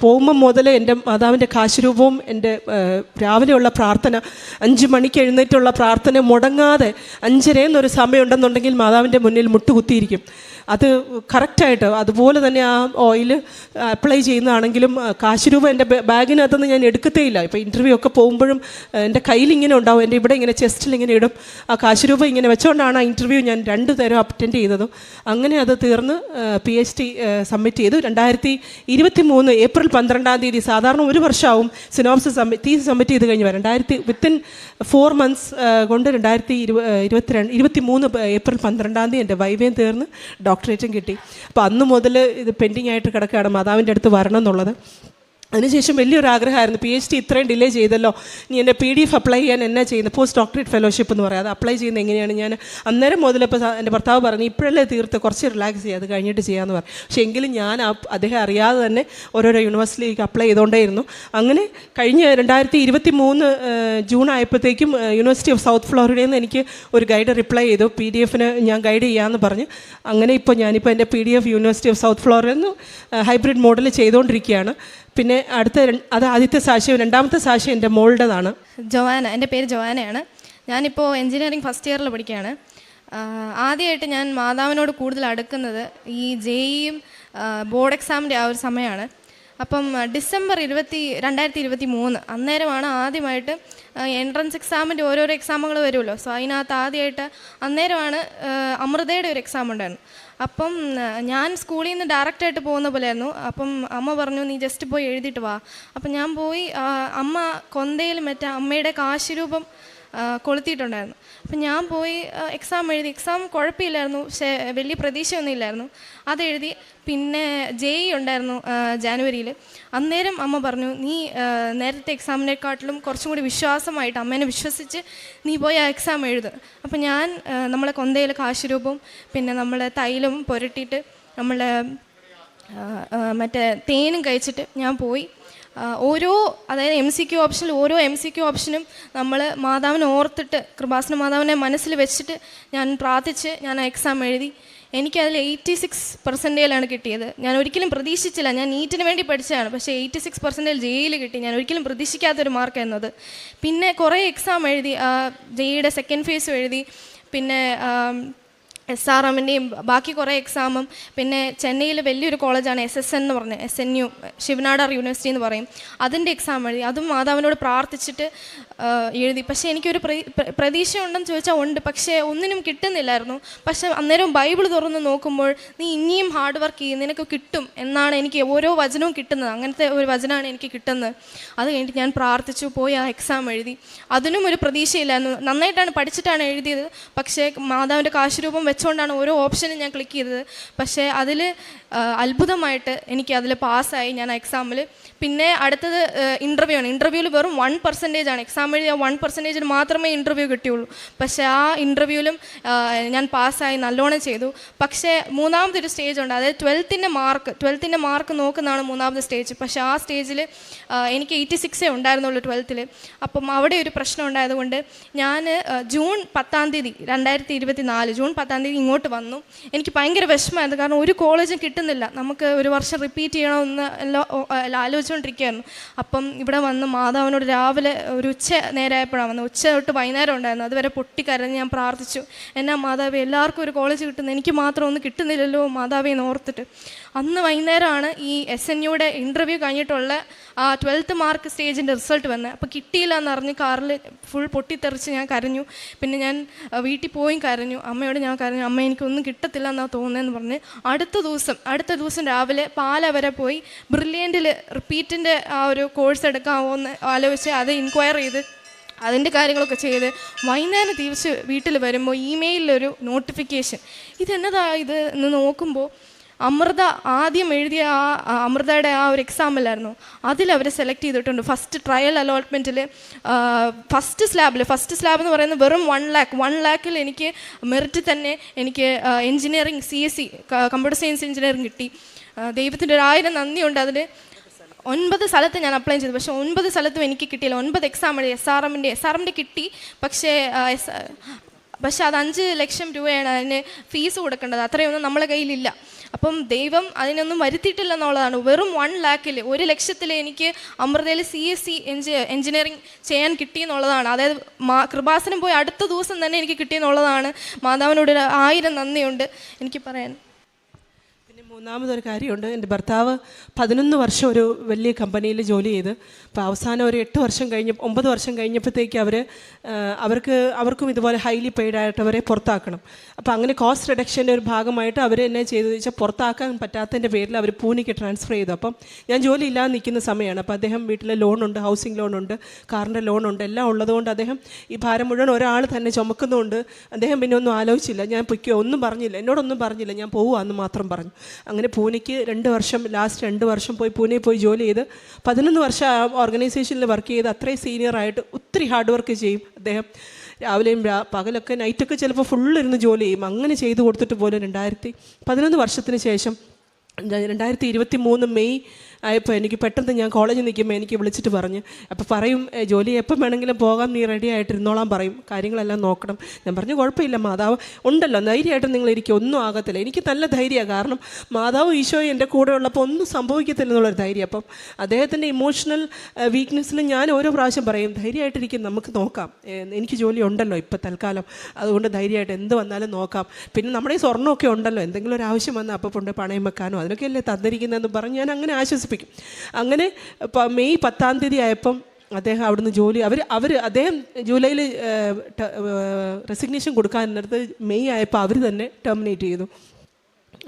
പോകുമ്പം മുതൽ എന്റെ മാതാവിന്റെ കാശുരൂപവും എന്റെ രാവിലെ രാവിലെയുള്ള പ്രാർത്ഥന അഞ്ച് മണിക്ക് എഴുന്നേറ്റുള്ള പ്രാർത്ഥന മുടങ്ങാതെ അഞ്ചരയെന്നൊരു സമയമുണ്ടെന്നുണ്ടെങ്കിൽ മാതാവിന്റെ മുന്നിൽ മുട്ടുകുത്തിയിരിക്കും. അത് കറക്റ്റായിട്ട് അതുപോലെ തന്നെ ആ ഓയിൽ അപ്ലൈ ചെയ്യുന്നതാണെങ്കിലും കാശ് രൂപ എന്റെ ബാഗിനകത്തുനിന്ന് ഞാൻ എടുക്കത്തേ ഇല്ല ഇപ്പോൾ ഇന്റർവ്യൂ ഒക്കെ പോകുമ്പോഴും എന്റെ കയ്യിൽ ഇങ്ങനെ ഉണ്ടാവും എന്റെ ഇവിടെ ഇങ്ങനെ ചെസ്റ്റിൽ ഇങ്ങനെ ഇടും. ആ കാശ് രൂപ ഇങ്ങനെ വെച്ചുകൊണ്ടാണ് ആ ഇന്റർവ്യൂ ഞാൻ രണ്ട് തരം അറ്റൻഡ് ചെയ്തതും അങ്ങനെ അത് തീർന്ന് പി എച്ച് ഡി സബ്മിറ്റ് ചെയ്തു രണ്ടായിരത്തി ഇരുപത്തി മൂന്ന് ഏപ്രിൽ പന്ത്രണ്ടാം തീയതി സാധാരണ ഒരു വർഷമാവും സിനോപ്സ് സബ്മിറ്റ് തീസ് സബ്മിറ്റ് ചെയ്ത് കഴിഞ്ഞു രണ്ടായിരത്തി വിത്തിൻ ഫോർ മന്ത്സ് കൊണ്ട് രണ്ടായിരത്തി ഇരുപത്തി ഇരുപത്തിരണ്ട് ഇരുപത്തി മൂന്ന് ഏപ്രിൽ പന്ത്രണ്ടാം തീയതി എന്റെ വൈവേം തീർന്ന്. ഡോക്ടറേറ്റും കിട്ടി. അപ്പോൾ അന്ന് മുതൽ ഇത് പെൻഡിങ് ആയിട്ട് കിടക്കുകയാണ് മാതാവിന്റെ അടുത്ത് വരണം എന്നുള്ളത്. അതിനുശേഷം വലിയൊരു ആഗ്രഹമായിരുന്നു പി എച്ച് ഡി ഇത്രയും ഡിലേ ചെയ്തല്ലോ. നീ എന്റെ പി ഡി എഫ് അപ്ലൈ ചെയ്യാൻ എന്നാ ചെയ്യുന്നത് പോസ്റ്റ് ഡോക്ടറേറ്റ് ഫെലോഷിപ്പ് എന്ന് പറയാം. അത് അപ്ലൈ ചെയ്യുന്നത് എങ്ങനെയാണ്? ഞാൻ അന്നേരം മുതൽ ഇപ്പോൾ എന്റെ ഭർത്താവ് പറഞ്ഞു ഇപ്പോഴല്ലേ തീർത്ത്? കുറച്ച് റിലാക്സ് ചെയ്യുക അത് കഴിഞ്ഞിട്ട് ചെയ്യാമെന്ന് പറഞ്ഞു. പക്ഷേ എങ്കിലും ഞാൻ അദ്ദേഹം അറിയാതെ തന്നെ ഓരോരോ യൂണിവേഴ്സിറ്റിയിലേക്ക് അപ്ലൈ ചെയ്തുകൊണ്ടേയിരുന്നു അങ്ങനെ കഴിഞ്ഞ രണ്ടായിരത്തി ഇരുപത്തി മൂന്ന് ജൂൺ ആയപ്പോഴത്തേക്കും യൂണിവേഴ്സിറ്റി ഓഫ് സൗത്ത് ഫ്ലോറിഡയിൽ നിന്ന് എനിക്ക് ഒരു ഗൈഡ് റിപ്ലൈ ചെയ്തു. പി ഡി എഫിന് ഞാൻ ഗൈഡ് ചെയ്യാമെന്ന് പറഞ്ഞു. അങ്ങനെ ഇപ്പോൾ ഞാനിപ്പോൾ എന്റെ P D F university of south ഫ്ലോറിൽ നിന്ന് ഹൈബ്രിഡ് മോഡൽ ചെയ്തുകൊണ്ടിരിക്കുകയാണ് പിന്നെ അടുത്ത അത് ആദ്യത്തെ സാക്ഷ്യം രണ്ടാമത്തെ സാക്ഷ്യം എന്റെ മോളുടേതാണ്. ജോവാന എന്റെ പേര് ജോവാനയാണ്. ഞാനിപ്പോൾ എൻജിനീയറിംഗ് ഫസ്റ്റ് ഇയറിൽ പഠിക്കുകയാണ്. ആദ്യമായിട്ട് ഞാൻ മാതാവിനോട് കൂടുതൽ അടുക്കുന്നത് ഈ ജെയിയും ബോർഡ് എക്സാമിന്റെ ആ ഒരു സമയമാണ്. അപ്പം ഡിസംബർ ഇരുപത്തി രണ്ടായിരത്തി ഇരുപത്തി മൂന്ന് അന്നേരമാണ് ആദ്യമായിട്ട് എൻട്രൻസ് എക്സാമിന്റെ ഓരോരോ എക്സാമുകൾ വരുമല്ലോ. സോ അതിനകത്ത് ആദ്യമായിട്ട് അന്നേരമാണ് അമൃതയുടെ ഒരു എക്സാം ഉണ്ടായിരുന്നു. അപ്പം ഞാൻ സ്കൂളിൽ നിന്ന് ഡയറക്റ്റായിട്ട് പോകുന്ന പോലെയായിരുന്നു. അപ്പം അമ്മ പറഞ്ഞു നീ ജസ്റ്റ് പോയി എഴുതിയിട്ട് വാ. അപ്പം ഞാൻ പോയി അമ്മ കൊന്തയിൽ മറ്റേ അമ്മയുടെ കാശുരൂപം കൊളുത്തിയിട്ടുണ്ടായിരുന്നു. അപ്പം ഞാൻ പോയി എക്സാം എഴുതി എക്സാം കുഴപ്പമില്ലായിരുന്നു പക്ഷേ വലിയ പ്രതീക്ഷയൊന്നും ഇല്ലായിരുന്നു. അതെഴുതി പിന്നെ ജെ ഇ ഉണ്ടായിരുന്നു ജാനുവരിയിൽ അന്നേരം അമ്മ പറഞ്ഞു നീ നേരത്തെ എക്സാമിനെക്കാട്ടിലും കുറച്ചും കൂടി വിശ്വാസമായിട്ട് അമ്മേനെ വിശ്വസിച്ച് നീ പോയി ആ എക്സാം എഴുത്. അപ്പം ഞാൻ നമ്മളെ കൊന്തയിൽ കാശുരൂപവും പിന്നെ നമ്മളെ തൈലും പുരട്ടിയിട്ട് നമ്മളെ മറ്റേ തേനും കഴിച്ചിട്ട് ഞാൻ പോയി. ഓരോ അതായത് എം സി ക്യു ഓപ്ഷനിൽ ഓരോ എം സി ക്യു ഓപ്ഷനും നമ്മൾ മാതാവിനെ ഓർത്തിട്ട് കൃപാസന മാതാവിനെ മനസ്സിൽ വെച്ചിട്ട് ഞാൻ പ്രാർത്ഥിച്ച് ഞാൻ എക്സാം എഴുതി. എനിക്കതിൽ എയ്റ്റി സിക്സ് പെർസെന്റേജിലാണ് കിട്ടിയത്. ഞാൻ ഒരിക്കലും പ്രതീക്ഷിച്ചില്ല. ഞാൻ നീറ്റിന് വേണ്ടി പഠിച്ചതാണ്. പക്ഷേ എയ്റ്റി സിക്സ് പെർസെന്റേജ് ജെയിൽ കിട്ടി. ഞാൻ ഒരിക്കലും പ്രതീക്ഷിക്കാത്തൊരു മാർക്ക് എന്നത്. പിന്നെ കുറേ എക്സാം എഴുതി ജെയിയുടെ സെക്കൻഡ് ഫേസും എഴുതി. പിന്നെ എസ് ആർ എമ്മിന്റെയും ബാക്കി കുറേ എക്സാമും പിന്നെ ചെന്നൈയിൽ വലിയൊരു കോളേജാണ് എസ് എസ് എൻ എന്ന് പറഞ്ഞത് S N U Shiv Nadar university എന്ന് പറയും. അതിന്റെ എക്സാം എഴുതി അതും മാതാവിനോട് പ്രാർത്ഥിച്ചിട്ട് എഴുതി. പക്ഷേ എനിക്കൊരു പ്ര- പ്ര- പ്രതീക്ഷ ഉണ്ടെന്ന് ചോദിച്ചാൽ ഉണ്ട്. പക്ഷേ ഒന്നിനും കിട്ടുന്നില്ലായിരുന്നു. പക്ഷേ അന്നേരം ബൈബിൾ തുറന്ന് നോക്കുമ്പോൾ നീ ഇനിയും ഹാർഡ് വർക്ക് ചെയ്യും നിനക്ക് കിട്ടും എന്നാണ് എനിക്ക് ഓരോ വചനവും കിട്ടുന്നത്. അങ്ങനത്തെ ഒരു വചനമാണ് എനിക്ക് കിട്ടുന്നത്. അത് കഴിഞ്ഞിട്ട് ഞാൻ പ്രാർത്ഥിച്ചു പോയി ആ എക്സാം എഴുതി. അതിനും ഒരു പ്രതീക്ഷയില്ലായിരുന്നു. നന്നായിട്ടാണ് പഠിച്ചിട്ടാണ് എഴുതിയത്. പക്ഷേ മാതാവിന്റെ കാശുരൂപം വെച്ചുകൊണ്ടാണ് ഓരോ ഓപ്ഷനും ഞാൻ ക്ലിക്ക് ചെയ്തത്. പക്ഷേ അതിൽ അത്ഭുതമായിട്ട് എനിക്ക് അതിൽ പാസ്സായി ഞാൻ എക്സാമിൽ പിന്നെ അടുത്തത് ഇന്റർവ്യൂ ആണ്. ഇന്റർവ്യൂവിൽ വെറും വൺ പെർസെന്റേജ് ആണ്. എക്സാം എഴുതിയ വൺ പെർസെന്റേജിന് മാത്രമേ ഇന്റർവ്യൂ കിട്ടിയുള്ളൂ. പക്ഷേ ആ ഇന്റർവ്യൂവിലും ഞാൻ പാസ്സായി നല്ലോണം ചെയ്തു. പക്ഷേ മൂന്നാമതൊരു സ്റ്റേജ് ഉണ്ട്. അതായത് ട്വൽത്തിന്റെ മാർക്ക് ട്വൽത്തിന്റെ മാർക്ക് നോക്കുന്നതാണ് മൂന്നാമത്തെ സ്റ്റേജ് പക്ഷേ ആ സ്റ്റേജിൽ എനിക്ക് എയ്റ്റി സിക്സേ ഉണ്ടായിരുന്നുള്ളൂ ട്വൽത്തിൽ അപ്പം അവിടെ ഒരു പ്രശ്നം ഉണ്ടായതുകൊണ്ട് ഞാൻ ജൂൺ പത്താം തീയതി രണ്ടായിരത്തി ഇരുപത്തി നാല് ജൂൺ പത്താം തീയതി ഇങ്ങോട്ട് വന്നു. എനിക്ക് ഭയങ്കര വിഷമമായിരുന്നു. കാരണം ഒരു കോളേജും കിട്ടുന്നില്ല. നമുക്ക് ഒരു വർഷം റിപ്പീറ്റ് ചെയ്യണമെന്ന് എല്ലാം ആലോചിച്ചുകൊണ്ടിരിക്കുകയായിരുന്നു. അപ്പം ഇവിടെ വന്ന് മാതാവിനോട് രാവിലെ ഒരു ഉച്ച നേരമായപ്പോഴാണ് വന്നത്. ഉച്ച തൊട്ട് വൈകുന്നേരം ഉണ്ടായിരുന്നു. അതുവരെ പൊട്ടിക്കരഞ്ഞ് ഞാൻ പ്രാർത്ഥിച്ചു. എന്നാ മാതാവ് എല്ലാവർക്കും ഒരു കോളേജ് കിട്ടുന്നു. എനിക്ക് മാത്രം ഒന്നും കിട്ടുന്നില്ലല്ലോ മാതാവിയെന്ന് ഓർത്തിട്ട്. അന്ന് വൈകുന്നേരമാണ് ഈ എസ് എൻ യുടെ ഇന്റർവ്യൂ കഴിഞ്ഞിട്ടുള്ള ആ ട്വൽത്ത് മാർക്ക് സ്റ്റേജിന്റെ റിസൾട്ട് വന്നത്. അപ്പോൾ കിട്ടിയില്ല എന്ന് അറിഞ്ഞ് കാറിൽ ഫുൾ പൊട്ടിത്തെറിച്ച് ഞാൻ കരഞ്ഞു. പിന്നെ ഞാൻ വീട്ടിൽ പോയി കരഞ്ഞു. അമ്മയോട് ഞാൻ കരഞ്ഞു. അമ്മ എനിക്കൊന്നും കിട്ടത്തില്ല എന്നാണ് തോന്നുന്നതെന്ന് പറഞ്ഞ് അടുത്ത ദിവസം അടുത്ത ദിവസം രാവിലെ പാല വരെ പോയി ബ്രില്യന്റിൽ റിപ്പീറ്റിന്റെ ആ ഒരു കോഴ്സ് എടുക്കാമോ എന്ന് ആലോചിച്ച് അത് ഇൻക്വയർ ചെയ്ത് അതിന്റെ കാര്യങ്ങളൊക്കെ ചെയ്ത് വൈകുന്നേരം തിരിച്ച് വീട്ടിൽ വരുമ്പോൾ ഇമെയിലൊരു നോട്ടിഫിക്കേഷൻ ഇതെന്നതാ ഇത്? എന്ന് നോക്കുമ്പോൾ അമൃത ആദ്യം എഴുതിയ ആ അമൃതയുടെ ആ ഒരു എക്സാമിലായിരുന്നു അതിൽ അവർ സെലക്ട് ചെയ്തിട്ടുണ്ട്. ഫസ്റ്റ് ട്രയൽ അലോട്ട്മെന്റിൽ ഫസ്റ്റ് സ്ലാബിൽ ഫസ്റ്റ് സ്ലാബ് എന്ന് പറയുന്നത് വെറും വൺ ലാക്ക് വൺ ലാക്കിൽ എനിക്ക് മെറിറ്റ് തന്നെ എനിക്ക് engineering C S C computer science engineering കിട്ടി. ദൈവത്തിന്റെ ഒരു ആയിരം നന്ദിയുണ്ട് അതിൽ ഒൻപത് സ്ഥലത്ത് ഞാൻ അപ്ലൈ ചെയ്തു. പക്ഷേ ഒൻപത് സ്ഥലത്തും എനിക്ക് കിട്ടിയില്ല. ഒൻപത് എക്സാം എഴുതി എസ് ആർ എമ്മിന്റെ എസ് ആർ എമ്മിന്റെ കിട്ടി. പക്ഷേ എസ് പക്ഷേ അത് അഞ്ച് ലക്ഷം രൂപയാണ് അതിന് ഫീസ് കൊടുക്കേണ്ടത്. അത്രയൊന്നും നമ്മളെ കയ്യിലില്ല. അപ്പം ദൈവം അതിനൊന്നും വരുത്തിയിട്ടില്ല എന്നുള്ളതാണ്. വെറും വൺ ലാക്കിൽ ഒരു ലക്ഷത്തിൽ എനിക്ക് അമൃതയിൽ സി എസ് സി എഞ്ചി എഞ്ചിനീയറിംഗ് ചെയ്യാൻ കിട്ടിയെന്നുള്ളതാണ് അതായത് മാ കൃപാസനം പോയി അടുത്ത ദിവസം തന്നെ എനിക്ക് കിട്ടിയെന്നുള്ളതാണ് മാതാവിനോട് ആയിരം നന്ദിയുണ്ട്. എനിക്ക് പറയാൻ. പിന്നെ മൂന്നാമതൊരു കാര്യമുണ്ട്. എന്റെ ഭർത്താവ് പതിനൊന്ന് വർഷം ഒരു വലിയ കമ്പനിയിൽ ജോലി ചെയ്ത്. അപ്പോൾ അവസാനം ഒരു എട്ട് വർഷം കഴിഞ്ഞ ഒമ്പത് വർഷം കഴിഞ്ഞപ്പോഴത്തേക്ക് അവർ അവർക്ക് അവർക്കും ഇതുപോലെ ഹൈലി പെയ്ഡ് ആയിട്ടവരെ പുറത്താക്കണം. അപ്പോൾ അങ്ങനെ കോസ്റ്റ് റിഡക്ഷന്റെ ഒരു ഭാഗമായിട്ട് അവർ എന്നെ ചെയ്ത് വെച്ചാൽ പുറത്താക്കാൻ പറ്റാത്തതിന്റെ പേരിൽ അവർ പൂനെക്ക് ട്രാൻസ്ഫർ ചെയ്തു. അപ്പം ഞാൻ ജോലി ഇല്ലാതെ നിൽക്കുന്ന സമയമാണ്. അപ്പോൾ അദ്ദേഹം വീട്ടിലെ ലോണുണ്ട് ഹൗസിംഗ് ലോണുണ്ട് കാറിന്റെ ലോണുണ്ട് എല്ലാം ഉള്ളതുകൊണ്ട് അദ്ദേഹം ഈ ഭാരം മുഴുവൻ ഒരാൾ തന്നെ ചുമക്കുന്നതുകൊണ്ട് അദ്ദേഹം പിന്നെ ഒന്നും ആലോചിച്ചില്ല. ഞാൻ പൊയ്ക്കോ ഒന്നും പറഞ്ഞില്ല. എന്നോടൊന്നും പറഞ്ഞില്ല. ഞാൻ പോവുകയെന്ന് മാത്രം പറഞ്ഞു. അങ്ങനെ പൂനെക്ക് രണ്ട് വർഷം ലാസ്റ്റ് രണ്ട് വർഷം പോയി പൂനെ പോയി ജോലി ചെയ്ത് പതിനൊന്ന് വർഷം ഓർഗനൈസേഷനിൽ വർക്ക് ചെയ്ത് അത്രയും സീനിയറായിട്ട് ഒത്തിരി ഹാർഡ് വർക്ക് ചെയ്യും അദ്ദേഹം. രാവിലെയും പകലൊക്കെ നൈറ്റൊക്കെ ചിലപ്പോൾ ഫുള്ളിരുന്ന് ജോലി ചെയ്യും. അങ്ങനെ ചെയ്തു കൊടുത്തിട്ട് പോലും രണ്ടായിരത്തി പതിനൊന്ന് വർഷത്തിന് ശേഷം രണ്ടായിരത്തി ഇരുപത്തി മൂന്ന് മെയ് ആയപ്പോൾ എനിക്ക് പെട്ടെന്ന് ഞാൻ കോളേജിൽ നിൽക്കുമ്പോൾ എനിക്ക് വിളിച്ചിട്ട് പറഞ്ഞു. അപ്പോൾ പറയും ജോലി എപ്പം വേണമെങ്കിലും പോകാൻ നീ റെഡി ആയിട്ടിരുന്നോളാൻ പറയും. കാര്യങ്ങളെല്ലാം നോക്കണം. ഞാൻ പറഞ്ഞു കുഴപ്പമില്ല മാതാവ് ഉണ്ടല്ലോ ധൈര്യമായിട്ട് നിങ്ങൾ എനിക്ക് ഒന്നും ആകത്തില്ല. എനിക്ക് നല്ല ധൈര്യമാണ് കാരണം മാതാവ് ഈശോ എന്റെ കൂടെ ഉള്ളപ്പോൾ ഒന്നും സംഭവിക്കത്തില്ല എന്നുള്ളൊരു ധൈര്യം. അപ്പം അദ്ദേഹത്തിന്റെ ഇമോഷണൽ വീക്ക്നെസ്സിൽ ഞാൻ ഓരോ പ്രാവശ്യം പറയും ധൈര്യമായിട്ടിരിക്കും നമുക്ക് നോക്കാം. എനിക്ക് ജോലി ഉണ്ടല്ലോ ഇപ്പോൾ തൽക്കാലം. അതുകൊണ്ട് ധൈര്യമായിട്ട് എന്ത് വന്നാലും നോക്കാം. പിന്നെ നമ്മുടെ ഈ സ്വർണമൊക്കെ ഉണ്ടല്ലോ എന്തെങ്കിലും ഒരു ആവശ്യം വന്നാൽ അപ്പോൾ കൊണ്ട് പണയം വെക്കാനോ അതിനൊക്കെ അല്ലേ തന്നിരിക്കുന്നതെന്ന് പറഞ്ഞ് ഞാൻ അങ്ങനെ ആശ്വസിപ്പിക്കും. അങ്ങനെ മെയ് പത്താം തീയതി ആയപ്പം അദ്ദേഹം അവിടുന്ന് ജോലി അവർ അവർ അദ്ദേഹം ജൂലൈയിൽ റെസിഗ്നേഷൻ കൊടുക്കാൻ നേരത്ത് മെയ് ആയപ്പോൾ അവർ തന്നെ ടെർമിനേറ്റ് ചെയ്തു.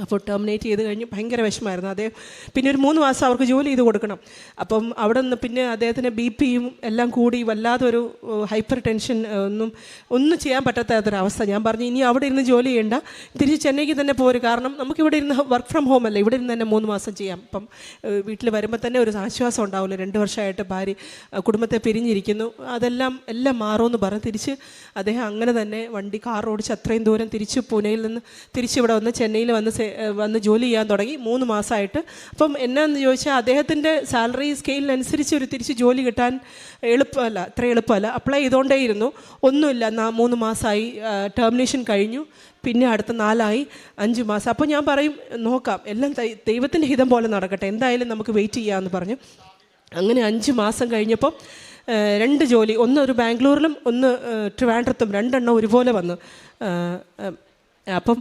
അപ്പോൾ ടെർമിനേറ്റ് ചെയ്ത് കഴിഞ്ഞ് ഭയങ്കര വിഷമമായിരുന്നു. അദ്ദേഹം പിന്നെ ഒരു മൂന്ന് മാസം അവർക്ക് ജോലി ചെയ്ത് കൊടുക്കണം. അപ്പം അവിടെ നിന്ന് പിന്നെ അദ്ദേഹത്തിന് ബി പിയും എല്ലാം കൂടി വല്ലാതെ ഒരു ഹൈപ്പർ ടെൻഷൻ ഒന്നും ഒന്നും ചെയ്യാൻ പറ്റാത്തൊരവസ്ഥ. ഞാൻ പറഞ്ഞു ഇനി അവിടെ ഇരുന്ന് ജോലി ചെയ്യേണ്ട. തിരിച്ച് ചെന്നൈക്ക് തന്നെ പോരും. കാരണം നമുക്കിവിടെ ഇരുന്ന് വർക്ക് ഫ്രം ഹോം അല്ല? ഇവിടെ ഇരുന്ന് തന്നെ മൂന്ന് മാസം ചെയ്യാം. അപ്പം വീട്ടിൽ വരുമ്പോൾ തന്നെ ഒരു ആശ്വാസം ഉണ്ടാവില്ല രണ്ട് വർഷമായിട്ട് ഭാര്യ കുടുംബത്തെ പിരിഞ്ഞിരിക്കുന്നു. അതെല്ലാം എല്ലാം മാറുമെന്ന് പറഞ്ഞ് തിരിച്ച് അദ്ദേഹം അങ്ങനെ തന്നെ വണ്ടി കാർ ഓടിച്ച് അത്രയും ദൂരം തിരിച്ച് പൂനെയിൽ നിന്ന് തിരിച്ചിവിടെ വന്ന് ചെന്നൈയിൽ വന്ന് വന്ന് ജോലി ചെയ്യാൻ തുടങ്ങി. മൂന്ന് മാസമായിട്ട് അപ്പം എന്നാന്ന് ചോദിച്ചാൽ അദ്ദേഹത്തിന്റെ സാലറി സ്കെയിലിനനുസരിച്ച് ഒരു തിരിച്ച് ജോലി കിട്ടാൻ എളുപ്പമല്ല അത്ര എളുപ്പമല്ല. അപ്ലൈ ചെയ്തുകൊണ്ടേയിരുന്നു ഒന്നുമില്ല. നാ മൂന്ന് മാസമായി ടെർമിനേഷൻ കഴിഞ്ഞു. പിന്നെ അടുത്ത നാലായി. അഞ്ച് മാസം. അപ്പോൾ ഞാൻ പറയും നോക്കാം. എല്ലാം ദൈവത്തിന്റെ ഹിതം പോലെ നടക്കട്ടെ. എന്തായാലും നമുക്ക് വെയിറ്റ് ചെയ്യാമെന്ന് പറഞ്ഞു. അങ്ങനെ അഞ്ച് മാസം കഴിഞ്ഞപ്പം രണ്ട് ജോലി. ഒന്ന് ഒരു ബാംഗ്ലൂരിലും ഒന്ന് ട്രിവാൻഡ്രത്തും. രണ്ടെണ്ണം ഒരുപോലെ വന്നു. അപ്പം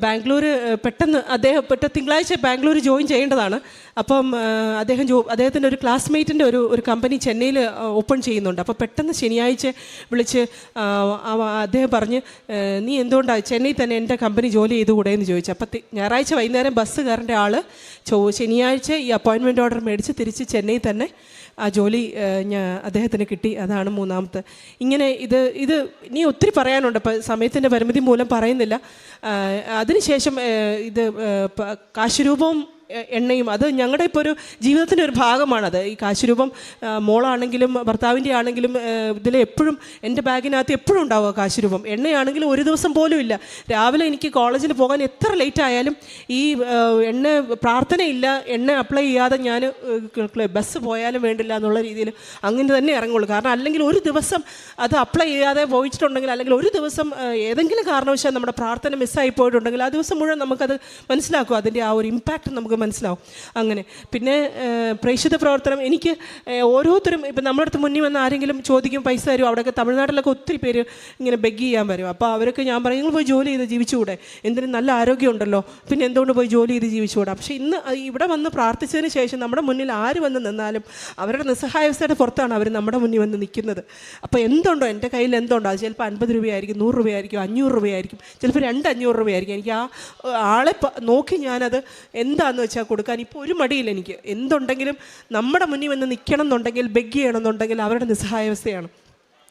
ബാംഗ്ലൂർ പെട്ടെന്ന് അദ്ദേഹം പെട്ട തിങ്കളാഴ്ച ബാംഗ്ലൂർ ജോയിൻ ചെയ്യേണ്ടതാണ്. അപ്പം അദ്ദേഹം ജോ അദ്ദേഹത്തിന്റെ ഒരു ക്ലാസ്മേറ്റിന്റെ ഒരു ഒരു കമ്പനി ചെന്നൈയിൽ ഓപ്പൺ ചെയ്യുന്നുണ്ട്. അപ്പോൾ പെട്ടെന്ന് ശനിയാഴ്ച വിളിച്ച് അദ്ദേഹം പറഞ്ഞ് നീ എന്തുകൊണ്ടാണ് ചെന്നൈ തന്നെ എന്റെ കമ്പനി ജോലി ചെയ്തുകൂടെ? എന്ന് ചോദിച്ചു. അപ്പോൾ ഞായറാഴ്ച വൈകുന്നേരം ബസ് കയറേണ്ട ആൾ ചോ ശനിയാഴ്ച ഈ അപ്പോയിൻമെന്റ് ഓർഡർ മേടിച്ച് തിരിച്ച് ചെന്നൈ തന്നെ ആ ജോലി ഞാൻ അദ്ദേഹത്തിന് കിട്ടി. അതാണ് മൂന്നാമത്തെ. ഇങ്ങനെ ഇത് ഇത് ഇനി ഒത്തിരി പറയാനുണ്ട്. ഇപ്പം സമയത്തിന്റെ പരിമിതി മൂലം പറയുന്നില്ല. അതിനുശേഷം ഇത് കാശുരൂപവും എണ്ണയും. അത് ഞങ്ങളുടെ ഇപ്പോൾ ഒരു ജീവിതത്തിന്റെ ഒരു ഭാഗമാണത് ഈ കാശുരൂപം മോളാണെങ്കിലും ഭർത്താവിന്റെ ആണെങ്കിലും ഇതിൽ എപ്പോഴും എന്റെ ബാഗിനകത്ത് എപ്പോഴും ഉണ്ടാവുക കാശുരൂപം. എണ്ണയാണെങ്കിലും ഒരു ദിവസം പോലും ഇല്ല. രാവിലെ എനിക്ക് കോളേജിൽ പോകാൻ എത്ര ലേറ്റ് ആയാലും ഈ എണ്ണ പ്രാർത്ഥനയില്ല എണ്ണ അപ്ലൈ ചെയ്യാതെ ഞാൻ ബസ് പോയാലും വേണ്ടില്ല എന്നുള്ള രീതിയിൽ അങ്ങനെ തന്നെ ഇറങ്ങുള്ളൂ. കാരണം അല്ലെങ്കിൽ ഒരു ദിവസം അത് അപ്ലൈ ചെയ്യാതെ പോയിട്ടുണ്ടെങ്കിൽ അല്ലെങ്കിൽ ഒരു ദിവസം ഏതെങ്കിലും കാരണവശാൽ നമ്മുടെ പ്രാർത്ഥന മിസ്സായി പോയിട്ടുണ്ടെങ്കിൽ ആ ദിവസം മുഴുവൻ നമുക്കത് മനസ്സിലാക്കും. അതിന്റെ ആ ഒരു ഇമ്പാക്റ്റ് നമുക്ക് മനസ്സിലാവും. അങ്ങനെ. പിന്നെ പ്രേക്ഷിത പ്രവർത്തനം. എനിക്ക് ഓരോരുത്തരും ഇപ്പം നമ്മുടെ അടുത്ത് മുന്നിൽ വന്ന് ആരെങ്കിലും ചോദിക്കും പൈസ തരും അവിടെയൊക്കെ തമിഴ്നാട്ടിലൊക്കെ ഒത്തിരി പേര് ഇങ്ങനെ ബെഗ് ചെയ്യാൻ വരും. അപ്പോൾ അവരൊക്കെ ഞാൻ പറയും നിങ്ങൾ പോയി ജോലി ചെയ്ത് ജീവിച്ചുകൂടെ? എന്തിനും നല്ല ആരോഗ്യമുണ്ടല്ലോ പിന്നെ എന്തുകൊണ്ട് പോയി ജോലി ചെയ്ത് ജീവിച്ചുകൂടാ? പക്ഷേ ഇന്ന് ഇവിടെ വന്ന് പ്രാർത്ഥിച്ചതിന് ശേഷം നമ്മുടെ മുന്നിൽ ആര് വന്ന് നിന്നാലും അവരുടെ നിസ്സഹായവസ്ഥയുടെ പുറത്താണ് അവർ നമ്മുടെ മുന്നിൽ വന്ന് നിൽക്കുന്നത്. അപ്പോൾ എന്തുണ്ടോ? എന്റെ കയ്യിൽ എന്തുണ്ടോ? അത് ചിലപ്പോൾ അൻപത് രൂപയായിരിക്കും നൂറ് രൂപയായിരിക്കും അഞ്ഞൂറ് രൂപയായിരിക്കും ചിലപ്പോൾ രണ്ട് അഞ്ഞൂറ് രൂപയായിരിക്കും. എനിക്ക് ആ ആളെ നോക്കി ഞാനത് എന്താന്ന് വെച്ചാൽ കൊടുക്കാൻ ഇപ്പോൾ ഒരു മടിയില്ല എനിക്ക്. എന്തുണ്ടെങ്കിലും നമ്മുടെ മുന്നിൽ വന്ന് നിൽക്കണം എന്നുണ്ടെങ്കിൽ ബെഗ് ചെയ്യണം എന്നുണ്ടെങ്കിൽ അവരുടെ നിസ്സഹായാവസ്ഥയാണ്.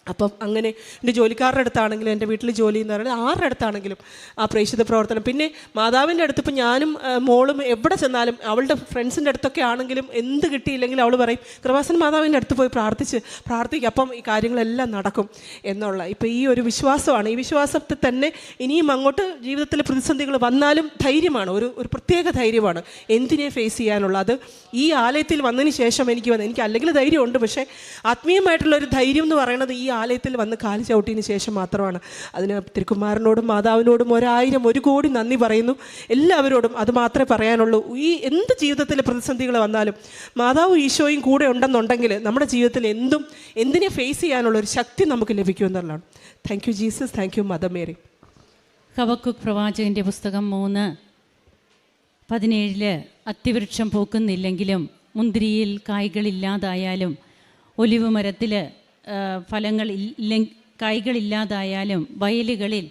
അപ്പം അങ്ങനെ എന്റെ ജോലിക്കാരുടെ അടുത്താണെങ്കിലും എന്റെ വീട്ടിൽ ജോലി എന്ന് പറയുന്നത് ആരുടെ അടുത്താണെങ്കിലും ആ പ്രേക്ഷിത പ്രവർത്തനം. പിന്നെ മാതാവിന്റെ അടുത്ത് ഇപ്പം ഞാനും മോളും എവിടെ ചെന്നാലും അവളുടെ ഫ്രണ്ട്സിന്റെ അടുത്തൊക്കെ ആണെങ്കിലും എന്ത് കിട്ടിയില്ലെങ്കിൽ അവൾ പറയും കൃപാസൻ മാതാവിന്റെ അടുത്ത് പോയി പ്രാർത്ഥിച്ച് പ്രാർത്ഥിക്കും അപ്പം ഈ കാര്യങ്ങളെല്ലാം നടക്കും എന്നുള്ള. ഇപ്പം ഈ ഒരു വിശ്വാസമാണ്. ഈ വിശ്വാസത്തിൽ തന്നെ ഇനിയും അങ്ങോട്ട് ജീവിതത്തിൽ പ്രതിസന്ധികൾ വന്നാലും ധൈര്യമാണ് ഒരു ഒരു പ്രത്യേക ധൈര്യമാണ് എന്തിനെ ഫേസ് ചെയ്യാനുള്ള അത് ഈ ആലയത്തിൽ വന്നതിന് ശേഷം എനിക്ക് വന്നത് എനിക്ക് അല്ലെങ്കിൽ ധൈര്യമുണ്ട് പക്ഷേ ആത്മീയമായിട്ടുള്ള ഒരു ധൈര്യം എന്ന് പറയുന്നത് ഈ ആലയത്തിൽ വന്ന് കാൽ ചവിട്ടിയതിന് ശേഷം മാത്രമാണ് അതിന് തിരുക്കുമാരനോടും മാതാവിനോടും ഒരായിരം ഒരു കോടി നന്ദി പറയുന്നു. എല്ലാവരോടും അത് മാത്രമേ പറയാനുള്ളൂ. ഈ എന്ത് ജീവിതത്തിലെ പ്രതിസന്ധികൾ വന്നാലും മാതാവും ഈശോയും കൂടെ ഉണ്ടെന്നുണ്ടെങ്കിൽ നമ്മുടെ ജീവിതത്തിൽ എന്തും എന്തിനെ ഫേസ് ചെയ്യാനുള്ള ഒരു ശക്തി നമുക്ക് ലഭിക്കുമെന്നുള്ളതാണ് thank you Jesus thank you mother Mary Habakkuk പ്രവാചകന്റെ പുസ്തകം മൂന്ന് പതിനേഴിൽ അത്തിവൃക്ഷം പൂക്കുന്നില്ലെങ്കിലും മുന്തിരിയിൽ കായ്കളില്ലാതായാലും ഒലിവ് മരത്തിൽ ഫലങ്ങൾ ഇല്ല കായ്കളില്ലാതായാലും വയലുകളിൽ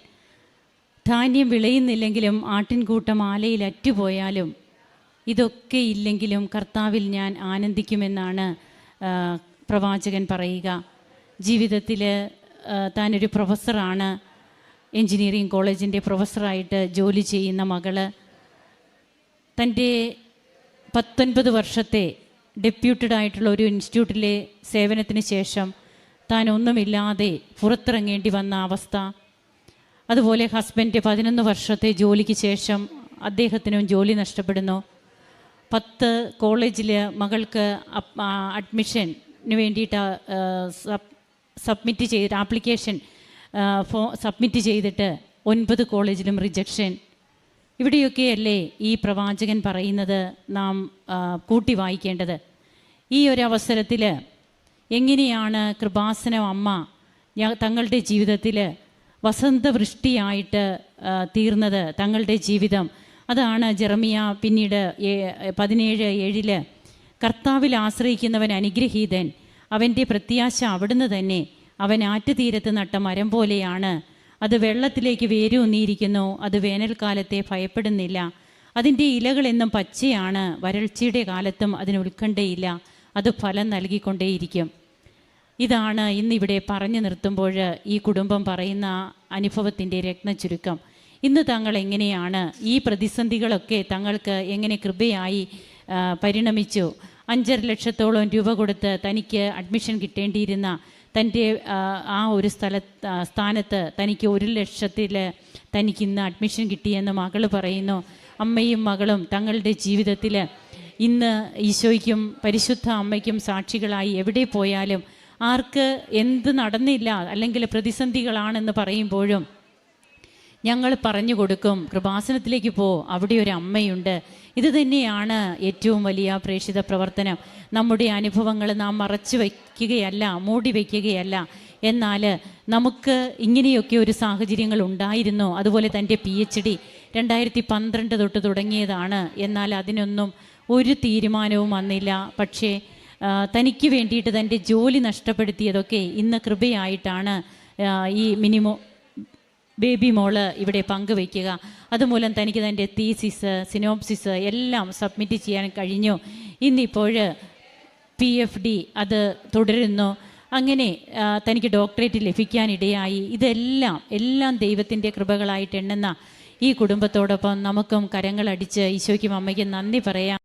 ധാന്യം വിളയുന്നില്ലെങ്കിലും ആട്ടിൻകൂട്ടം ആലയിൽ അറ്റുപോയാലും ഇതൊക്കെ ഇല്ലെങ്കിലും കർത്താവിൽ ഞാൻ ആനന്ദിക്കുമെന്നാണ് പ്രവാചകൻ പറയുക. ജീവിതത്തിൽ താനൊരു പ്രൊഫസറാണ്. എഞ്ചിനീയറിംഗ് കോളേജിന്റെ പ്രൊഫസറായിട്ട് ജോലി ചെയ്യുന്ന മകൾ. തന്റെ പത്തൊൻപത് വർഷത്തെ ഡെപ്യൂട്ടഡ് ആയിട്ടുള്ള ഒരു ഇൻസ്റ്റിറ്റ്യൂട്ടിലെ സേവനത്തിന് ശേഷം താൻ ഒന്നുമില്ലാതെ പുറത്തിറങ്ങേണ്ടി വന്ന അവസ്ഥ. അതുപോലെ ഹസ്ബൻഡ് പതിനൊന്ന് വർഷത്തെ ജോലിക്ക് ശേഷം അദ്ദേഹത്തിനും ജോലി നഷ്ടപ്പെടുന്നു. പത്ത് കോളേജിൽ മകൾക്ക് അഡ്മിഷന് വേണ്ടിയിട്ട് സബ്മിറ്റ് ചെയ്ത് ആപ്ലിക്കേഷൻ ഫോ സബ്മിറ്റ് ചെയ്തിട്ട് ഒൻപത് കോളേജിലും റിജക്ഷൻ ഇവിടെയൊക്കെയല്ലേ ഈ പ്രവാചകൻ പറയുന്നത് നാം കൂട്ടി വായിക്കേണ്ടത്. ഈ ഒരു അവസരത്തിൽ എങ്ങനെയാണ് കൃപാസനം അമ്മ തങ്ങളുടെ ജീവിതത്തിൽ വസന്തവൃഷ്ടിയായിട്ട് തീർന്നത് തങ്ങളുടെ ജീവിതം? അതാണ് ജെറമിയ പിന്നീട് പതിനേഴ് ഏഴിൽ കർത്താവിൽ ആശ്രയിക്കുന്നവൻ അനുഗ്രഹീതൻ അവന്റെ പ്രത്യാശ അവിടുന്ന് തന്നെ. അവൻ ആറ്റുതീരത്ത് നട്ട മരം പോലെയാണ്. അത് വെള്ളത്തിലേക്ക് വേരൂന്നിയിരിക്കുന്നു അത് വേനൽക്കാലത്തെ ഭയപ്പെടുന്നില്ല. അതിന്റെ ഇലകളെന്നും പച്ചയാണ്. വരൾച്ചയുടെ കാലത്തും അതിന് ഉത്കണ്ഠയില്ല. അത് ഫലം നൽകിക്കൊണ്ടേയിരിക്കും. ഇതാണ് ഇന്നിവിടെ പറഞ്ഞു നിർത്തുമ്പോൾ ഈ കുടുംബം പറയുന്ന അനുഭവത്തിന്റെ രത്നചുരുക്കം ഇന്ന് തങ്ങൾ എങ്ങനെയാണ് ഈ പ്രതിസന്ധികളൊക്കെ തങ്ങൾക്ക് എങ്ങനെ കൃപയായി പരിണമിച്ചു? അഞ്ചര ലക്ഷത്തോളം രൂപ കൊടുത്ത് തനിക്ക് അഡ്മിഷൻ കിട്ടേണ്ടിയിരുന്ന തന്റെ ആ, ഒരു സ്ഥല സ്ഥാനത്ത് തനിക്ക് ഒരു ലക്ഷത്തിൽ തനിക്ക് ഇന്ന് അഡ്മിഷൻ കിട്ടിയെന്ന് മകൾ പറയുന്നു. അമ്മയും മകളും തങ്ങളുടെ ജീവിതത്തിൽ ഇന്ന് ഈശോയ്ക്കും പരിശുദ്ധ അമ്മയ്ക്കും സാക്ഷികളായി എവിടെ പോയാലും ആർക്ക് എന്ത് നടന്നില്ല അല്ലെങ്കിൽ പ്രതിസന്ധികളാണെന്ന് പറയുമ്പോഴും ഞങ്ങൾ പറഞ്ഞു കൊടുക്കും കൃപാസനത്തിലേക്ക് പോ അവിടെ ഒരു അമ്മയുണ്ട്. ഇത് തന്നെയാണ് ഏറ്റവും വലിയ പ്രേക്ഷിത പ്രവർത്തനം. നമ്മുടെ അനുഭവങ്ങൾ നാം മറച്ചു വയ്ക്കുകയല്ല മൂടി വയ്ക്കുകയല്ല. എന്നാൽ നമുക്ക് ഇങ്ങനെയൊക്കെ ഒരു സാഹചര്യങ്ങൾ ഉണ്ടായിരുന്നു. അതുപോലെ തന്റെ പി എച്ച് ഡി രണ്ടായിരത്തി പന്ത്രണ്ട് തൊട്ട് തുടങ്ങിയതാണ്. എന്നാൽ അതിനൊന്നും ഒരു തീരുമാനവും വന്നില്ല. പക്ഷേ തനിക്ക് വേണ്ടിയിട്ട് തന്റെ ജോലി നഷ്ടപ്പെടുത്തിയതൊക്കെ ഇന്ന് കൃപയായിട്ടാണ് ഈ മിനിമോ ബേബി മോൾ ഇവിടെ പങ്കുവയ്ക്കുക. അതുമൂലം തനിക്ക് തന്റെ തീസിസ് സിനോപ്സിസ് എല്ലാം സബ്മിറ്റ് ചെയ്യാൻ കഴിഞ്ഞു. ഇന്നിപ്പോൾ പി എഫ് ഡി അത് തുടരുന്നു. അങ്ങനെ തനിക്ക് ഡോക്ടറേറ്റ് ലഭിക്കാനിടയായി. ഇതെല്ലാം എല്ലാം ദൈവത്തിന്റെ കൃപകളായിട്ട് എണ്ണുന്ന ഈ കുടുംബത്തോടൊപ്പം നമുക്കും കരങ്ങളടിച്ച് ഈശോയ്ക്കും അമ്മയ്ക്കും നന്ദി പറയാം.